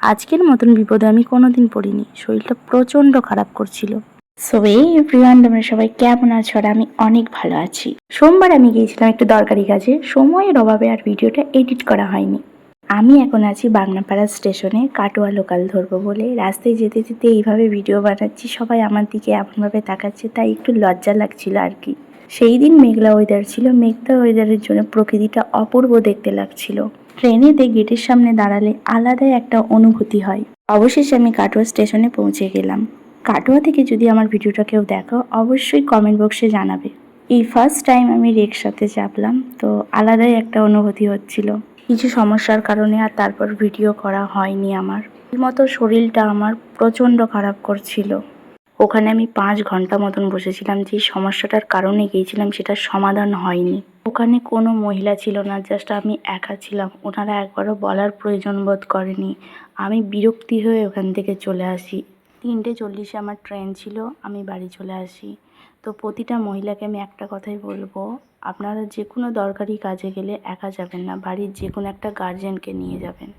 আজকের মতন বিপদে আমি কোনোদিন পড়িনি। শরীরটা প্রচণ্ড খারাপ করছিল। সো এই এভরিওয়ান তোমরা সবাই কেমন আছো আর আমি অনেক ভালো আছি। সোমবার আমি গিয়েছিলাম একটু দরকারি কাজে। সময়ের অভাবে আর ভিডিওটা এডিট করা হয়নি। আমি এখন আছি বাগনাপাড়া স্টেশনে কাটোয়া লোকাল ধরবো বলে। রাস্তায় যেতে যেতে এইভাবে ভিডিও বানাচ্ছি, সবাই আমার দিকে এমনভাবে তাকাচ্ছে, তাই একটু লজ্জা লাগছিল আর কি। সেই দিন মেঘলা ওয়েদার ছিল। মেঘলা ওয়েদারের জন্য প্রকৃতিটা অপূর্ব দেখতে লাগছিল। ট্রেনেতে গেটের সামনে দাঁড়ালে আলাদাই একটা অনুভূতি হয়। অবশেষে আমি কাটোয়া স্টেশনে পৌঁছে গেলাম। কাটোয়া থেকে যদি আমার ভিডিওটা কেউ দেখো, অবশ্যই কমেন্ট বক্সে জানাবে। এই ফার্স্ট টাইম আমি রিক্সাতে চাপলাম, তো আলাদাই একটা অনুভূতি হচ্ছিল। কিছু সমস্যার কারণে আর তারপর ভিডিও করা হয়নি আমার। মতো শরীরটা আমার প্রচণ্ড খারাপ করছিল। ওখানে আমি পাঁচ ঘণ্টা মতন বসেছিলাম যে সমস্যাটার কারণে গিয়েছিলাম, সেটার সমাধান হয়নি। ওখানে কোনো মহিলা ছিল না জাস্ট আমি একা ছিলাম। ওনারা একবারও বলার প্রয়োজন বোধ করেনি। আমি বিরক্তি হয়ে ওখান থেকে চলে আসি। তিনটে চল্লিশে আমার ট্রেন ছিল, আমি বাড়ি চলে আসি। তো প্রতিটা মহিলাকে আমি একটা কথাই বলব, আপনারা যে কোনো দরকারি কাজে গেলে একা যাবেন না, বাড়ির যে কোনো একটা গার্জেনকে নিয়ে যাবেন।